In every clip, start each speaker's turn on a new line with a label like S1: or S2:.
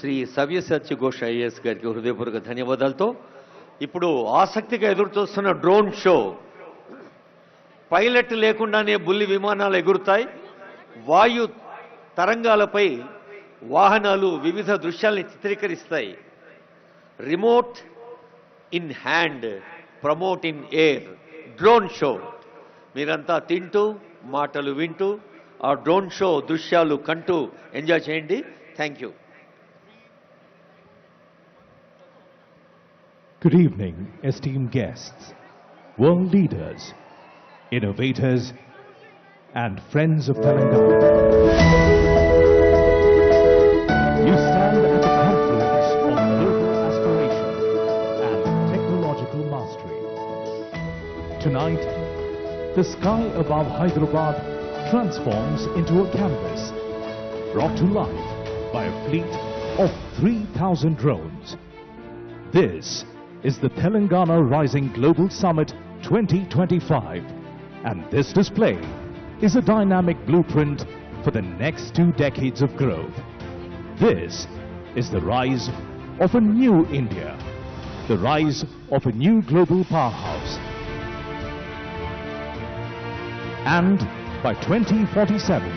S1: Shri సవ్యసత్య Ghosh IAS గారికి హృదయపూర్వక ధన్యవాదాలతో ఇప్పుడు ఆసక్తిగా ఎదురు చూస్తున్న డ్రోన్ షో. పైలట్ లేకుండానే బుల్లి విమానాలు ఎగురుతాయి. వాయు తరంగాలపై వాహనాలు వివిధ దృశ్యాల్ని చిత్రీకరిస్తాయి. Remote in hand promote in air drone show. మీరంతా తింటూ మాటలు వింటూ ఆ డ్రోన్ షో దృశ్యాలు కంటూ ఎంజాయ్ చేయండి. Thank you.
S2: Good evening, esteemed guests, world leaders, innovators, and friends of Telangana. You stand at the confluence of global aspiration and technological mastery. Tonight, the sky above Hyderabad transforms into a canvas brought to life by a fleet of 3,000 drones. This is the Telangana Rising Global Summit 2025, and this display is a dynamic blueprint for the next two decades of growth. This is the rise of a new India, the rise of a new global powerhouse. And by 2047,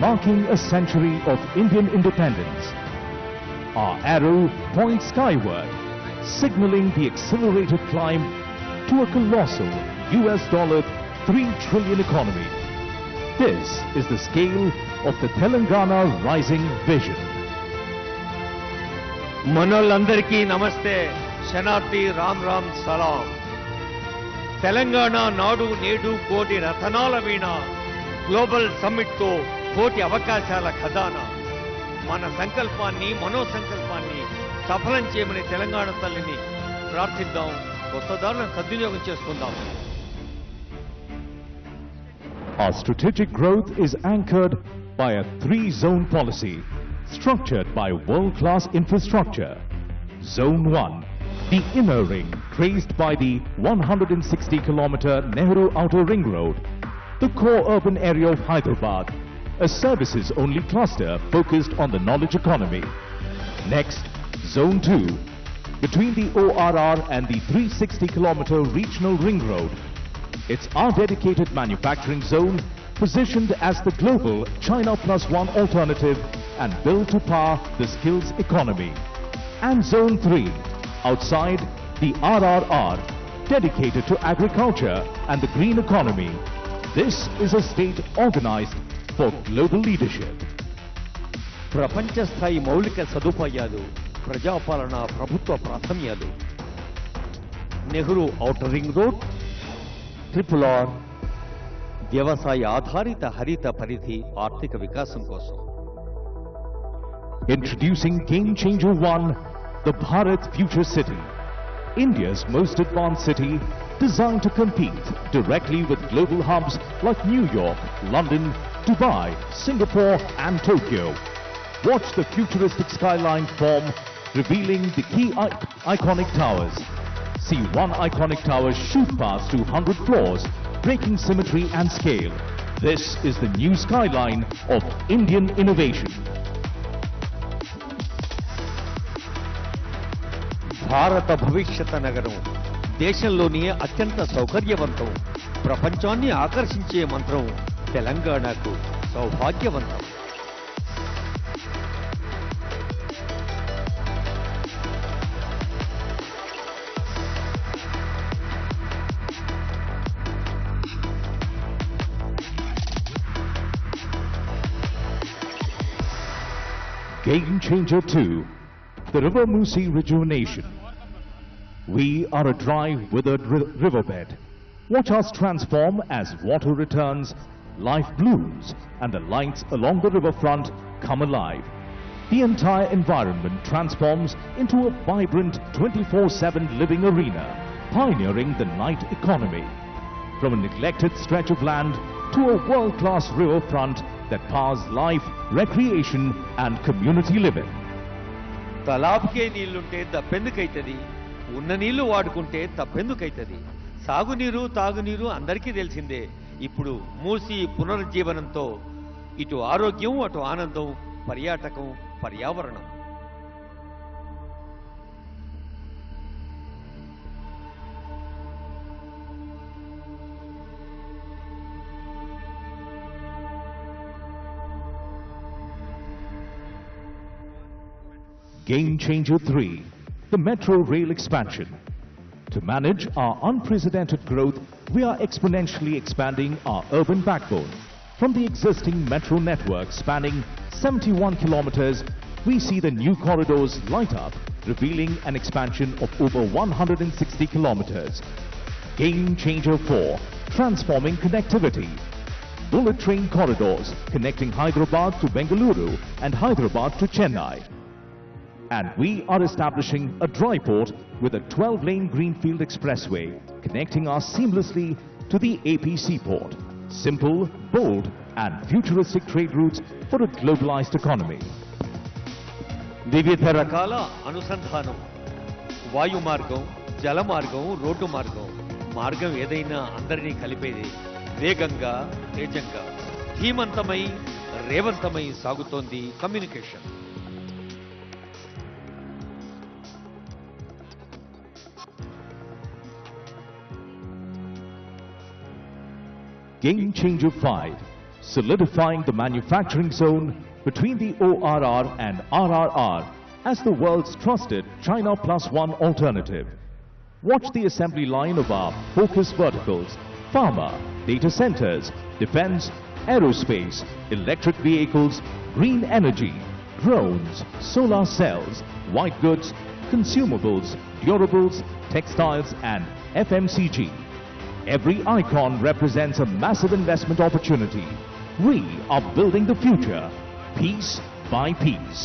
S2: marking a century of Indian independence, our arrow points skyward, signaling the accelerated climb to a colossal US dollar 3 trillion economy. This is the scale of the Telangana Rising Vision.
S1: మనోళ్ళందరికీ నమస్తే శనార్థి రామ్ రామ్ సలాం తెలంగాణ నాడు నేడు కోటి రతనాల వీణ global సమ్మిట్తో కోటి అవకాశాల ఖజానా మన సంకల్పాన్ని మనో సంకల్పాన్ని సఫలం చేయమని తెలంగాణ తల్లిని ప్రార్థిద్దాం కొత్త దారులను సద్వినియోగం చేసుకుందాం
S2: Our strategic growth is anchored by a three zone policy structured by world class infrastructure. Zone 1, the inner ring traced by the 160 kilometer Nehru Outer Ring Road, the core urban area of Hyderabad, a services only cluster focused on the knowledge economy. Next, Zone 2, between the ORR and the 360 kilometer regional ring road, it's our dedicated manufacturing zone positioned as the global China Plus One alternative and built to power the skills economy. And Zone 3, outside the RRR, dedicated to agriculture and the green economy. This is a state organized for global leadership.
S1: ప్రపంచ స్థాయి మౌలిక సదుపాయాలు ప్రజాపాలన ప్రభుత్వ ప్రాధాన్యాలు Nehru outer ring road triple R వ్యవసాయ ఆధారిత హరిత పరిధి ఆర్థిక వికాసం కోసం
S2: Introducing Game Changer 1, the Bharat Future City. India's most advanced city designed to compete directly with global hubs like New York, London, Dubai, Singapore and Tokyo. Watch the futuristic skyline form revealing the key I- iconic towers. See one iconic tower shoot past 200 floors, breaking symmetry and scale. This is the new skyline of Indian innovation.
S1: భారత భవిష్యత్ నగరం దేశంలోనే అత్యంత సౌకర్యవంతం ప్రపంచాన్ని ఆకర్షించే మంత్రం తెలంగాణకు సౌభాగ్యవంతం
S2: Game Changer 2, the River Musi Rejuvenation. We are a dry, withered ri- riverbed. Watch us transform as water returns, life blooms, and the lights along the riverfront come alive. The entire environment transforms into a vibrant 24 7 living arena, pioneering the night economy. From a neglected stretch of land to a world class riverfront that powers life, recreation, and community living.
S1: తలాబ్కే నీళ్ళుంటే దప్పెందుకైతది ఉన్న నీళ్ళు వాడుకుంటే తప్పెందుకైతుంది? సాగునీరు తాగునీరు అందరికీ తెలిసిందే. ఇప్పుడు మూసి పునరుజ్జీవనంతో ఇటు ఆరోగ్యం అటు ఆనందం పర్యాటకం పర్యావరణం.
S2: Game Changer 3, the metro rail expansion. To manage our unprecedented growth, we are exponentially expanding our urban backbone. From the existing metro network spanning 71 kilometers, we see the new corridors light up, revealing an expansion of over 160 kilometers. Game Changer 4, transforming connectivity. Bullet train corridors connecting Hyderabad to Bengaluru and Hyderabad to Chennai. And we are establishing a dry port with a 12-lane greenfield expressway connecting us seamlessly to the APC port. Simple, bold and futuristic trade routes for a globalized economy.
S1: వివిధ రకాల అనుసంధానం వాయు మార్గం జల మార్గం road మార్గం మార్గం ఏదైనా అందరినీ కలిపేది వేగంగా తేజంగా ధీమంతమై రేవంతమై సాగుతోంది communication
S2: Game Changer 5, solidifying the manufacturing zone between the ORR and RRR as the world's trusted China Plus One alternative. Watch the assembly line of our focus verticals, pharma, data centers, defense, aerospace, electric vehicles, green energy, drones, solar cells, white goods, consumables, durables, textiles and FMCG. Every icon represents a massive investment opportunity. We are building the future, piece by piece.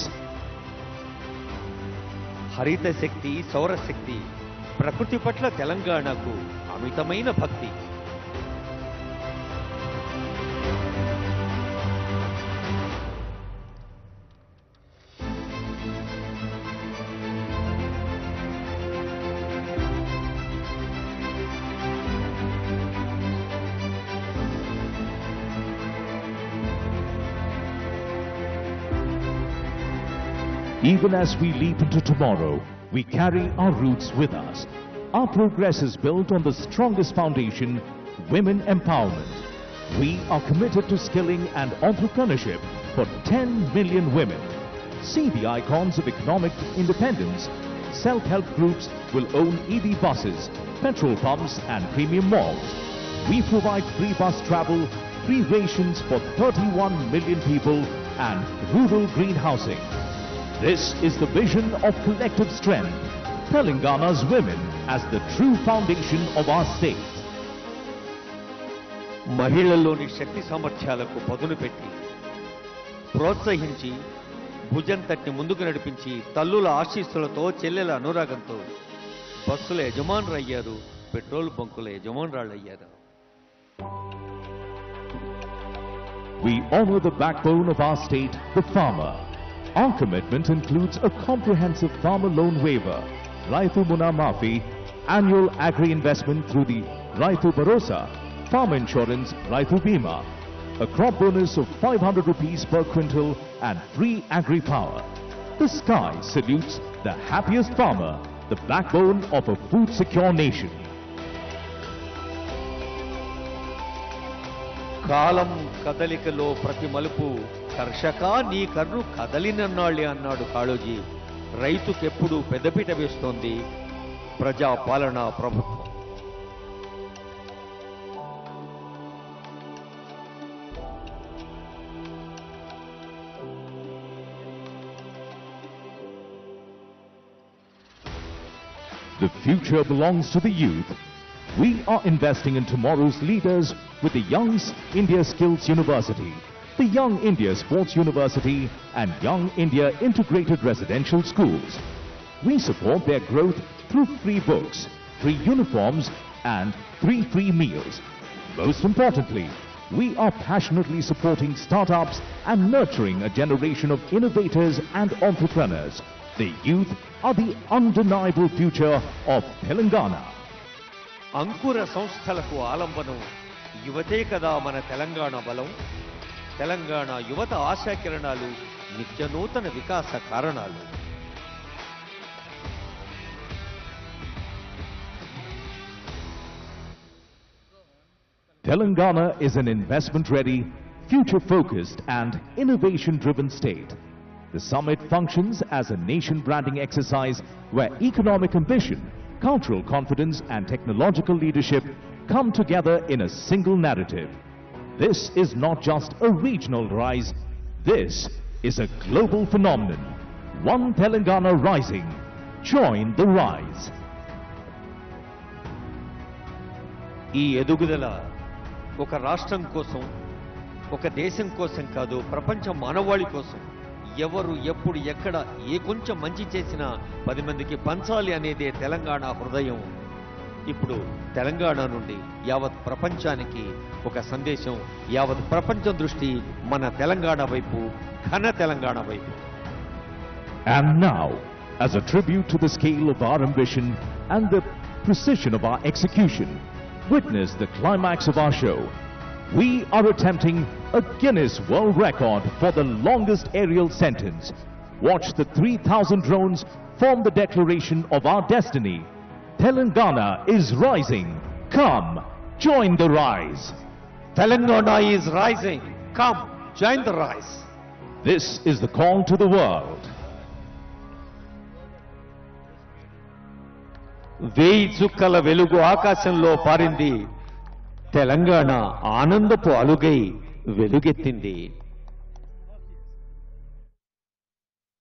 S1: హరిత శక్తి సౌరశక్తి ప్రకృతి పట్ల తెలంగాణకు అమితమైన భక్తి
S2: Even as we leap into tomorrow, we carry our roots with us. Our progress is built on the strongest foundation, women empowerment. We are committed to skilling and entrepreneurship for 10 million women. See the icons of economic independence. Self-help groups will own EV buses, petrol pumps and premium malls. We provide free bus travel, free rations for 31 million people and rural green housing. This is the vision of collective strength. Telangana's women as the true foundation of our state.
S1: మహిళల్లోని శక్తి సామర్థ్యాలకు పదును పెట్టి ప్రోత్సహించి భుజం తట్టి ముందుకు నడిపించి తల్లుల ఆశీస్సులతో చెల్లెల అనురాగంతో బస్సుల యజమానులు అయ్యారు పెట్రోల్ బంకుల యజమానురాళ్ళు అయ్యారు
S2: We honor the backbone of our state, the farmer. Our commitment includes a comprehensive farmer loan waiver, Raitu Muna Mafi, annual agri-investment through the Raitu Barosa, farm insurance Raitu Bima, a crop bonus of 500 rupees per quintal and free agri-power. The sky salutes the happiest farmer, the backbone of a food-secure nation.
S1: కాలం కదలికలో ప్రతి మలుపు కర్షక నీ కర్రు కదలినన్నాళ్ళే అన్నాడు కాళోజీ రైతుకెప్పుడు పెద్దపీట వేస్తోంది ప్రజా పాలనా ప్రభుత్వం
S2: The future belongs to the youth. We are investing in tomorrow's leaders with the Young India Skills University, the Young India Sports University, and Young India Integrated Residential Schools. We support their growth through free books, free uniforms, and three free meals. Most importantly, we are passionately supporting startups and nurturing a generation of innovators and entrepreneurs. The youth are the undeniable future of Telangana.
S1: అంకుర సంస్థలకు ఆలంబనం యువతే కదా మన తెలంగాణ బలం తెలంగాణ యువత ఆశాకిరణాలు నిత్య నూతన వికాస కారణాలు
S2: Telangana is an investment ready, future focused, and innovation driven state. The summit functions as a nation branding exercise where economic ambition, cultural confidence, and technological leadership come together in a single narrative. This is not just a regional rise, this is a global phenomenon. One Telangana rising. Join the rise.
S1: ఈ ఎదుగుదల ఒక రాష్ట్రం కోసం ఒక దేశం కోసం కాదు ప్రపంచ మానవాళి కోసం ఎవరు ఎప్పుడు ఎక్కడ ఏ కొంచెం మంచి చేసినా పది మందికి పంచాలి అనేదే తెలంగాణ హృదయం ఇప్పుడు తెలంగాణ నుండి యావత్ ప్రపంచానికి ఒక సందేశం యావత్ ప్రపంచం దృష్టి మన తెలంగాణ వైపు ఘన తెలంగాణ వైపు
S2: And now, as a tribute to the scale of our ambition and the precision of our execution, witness the climax of our show. We are attempting a Guinness World Record for the longest aerial sentence. Watch the 3,000 drones form the declaration of our destiny. Telangana is rising. Come, join the rise.
S1: Telangana is rising come join the rise
S2: This is the call to the world.
S1: వేయి చుక్కల వెలుగు ఆకాశంలో పారింది తెలంగాణ ఆనందపు అలుగై వెలుగెత్తింది